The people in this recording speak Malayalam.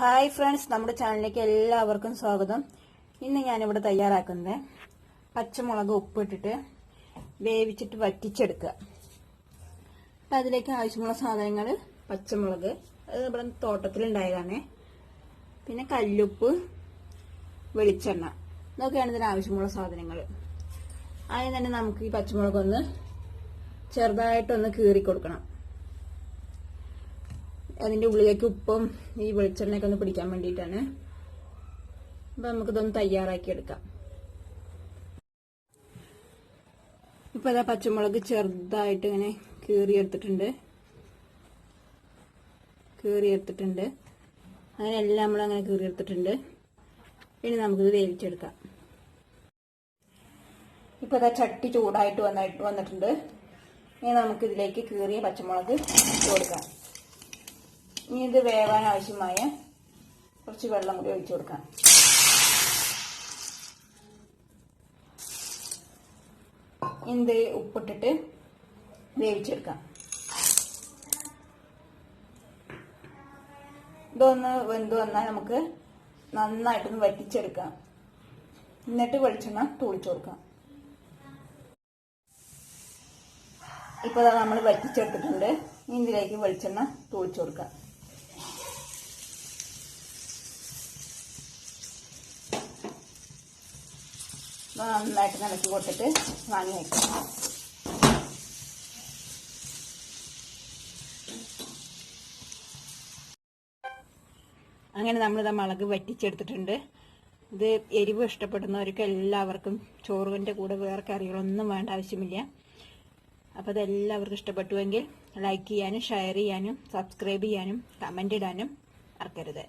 ഹായ് ഫ്രണ്ട്സ് നമ്മുടെ ചാനലിലേക്ക് എല്ലാവർക്കും സ്വാഗതം. ഇന്ന് ഞാനിവിടെ തയ്യാറാക്കുന്നത് പച്ചമുളക് ഉപ്പിട്ടിട്ട് വേവിച്ചിട്ട് വറ്റിച്ചെടുക്കുക. അപ്പം അതിലേക്ക് ആവശ്യമുള്ള സാധനങ്ങൾ പച്ചമുളക്. അത് നമ്മുടെ തോട്ടത്തിലുണ്ടായതാണ്. പിന്നെ കല്ലുപ്പ് വെളിച്ചെണ്ണ. ഇതൊക്കെയാണ് ഇതിന് ആവശ്യമുള്ള സാധനങ്ങൾ ആദ്യം തന്നെ നമുക്ക് ഈ പച്ചമുളകൊന്ന് ചെറുതായിട്ടൊന്ന് കീറി കൊടുക്കണം അതിന്റെ ഉള്ളിലേക്ക് ഉപ്പും ഈ വെളിച്ചെണ്ണയൊക്കെ ഒന്ന് പിടിക്കാൻ വേണ്ടിയിട്ടാണ്. അപ്പൊ നമുക്കിതൊന്ന് തയ്യാറാക്കി എടുക്കാം. ഇപ്പൊ അതാ പച്ചമുളക് ചെറുതായിട്ട് ഇങ്ങനെ കീറിയെടുത്തിട്ടുണ്ട്. കീറിയെടുത്തിട്ടുണ്ട്. അങ്ങനെ എല്ലാം നമ്മൾ അങ്ങനെ കീറിയെടുത്തിട്ടുണ്ട്. ഇനി നമുക്കിത് വേവിച്ചെടുക്കാം. ഇപ്പൊ അതാ ചട്ടി ചൂടായിട്ട് വന്നിട്ട് വന്നിട്ടുണ്ട്. ഇനി നമുക്കിതിലേക്ക് കീറിയ പച്ചമുളക് കൊടുക്കാം. ഇനി ഇത് വേവാൻ ആവശ്യമായ കുറച്ച് വെള്ളം കൂടി ഒഴിച്ചു കൊടുക്കാം. ഇത് ഉപ്പിട്ടിട്ട് വേവിച്ചെടുക്കാം. ഇതൊന്ന് വെന്ത് വന്നാൽ നമുക്ക് നന്നായിട്ടൊന്ന് വറ്റിച്ചെടുക്കാം. എന്നിട്ട് വെളിച്ചെണ്ണ തൂളിച്ചു കൊടുക്കാം. ഇപ്പോൾ നമ്മൾ വറ്റിച്ചെടുത്തിട്ടുണ്ട്. ഇതിലേക്ക് വെളിച്ചെണ്ണ തൂളിച്ചു കൊടുക്കാം. നന്നായിട്ട് നിലക്കി കൊടുത്തിട്ട് വാങ്ങി വയ്ക്കാം അങ്ങനെ നമ്മളിത് മുളക് വറ്റിച്ചെടുത്തിട്ടുണ്ട്. ഇത് എരിവ് ഇഷ്ടപ്പെടുന്നവർക്ക് എല്ലാവർക്കും ചോറിന്റെ കൂടെ വേറെ കറികളൊന്നും വേണ്ട ആവശ്യമില്ല. അപ്പോൾ അതെല്ലാവർക്കും ഇഷ്ടപ്പെട്ടുവെങ്കിൽ ലൈക്ക് ചെയ്യാനും ഷെയർ ചെയ്യാനും സബ്സ്ക്രൈബ് ചെയ്യാനും കമന്റ് ഇടാനും മറക്കരുത്.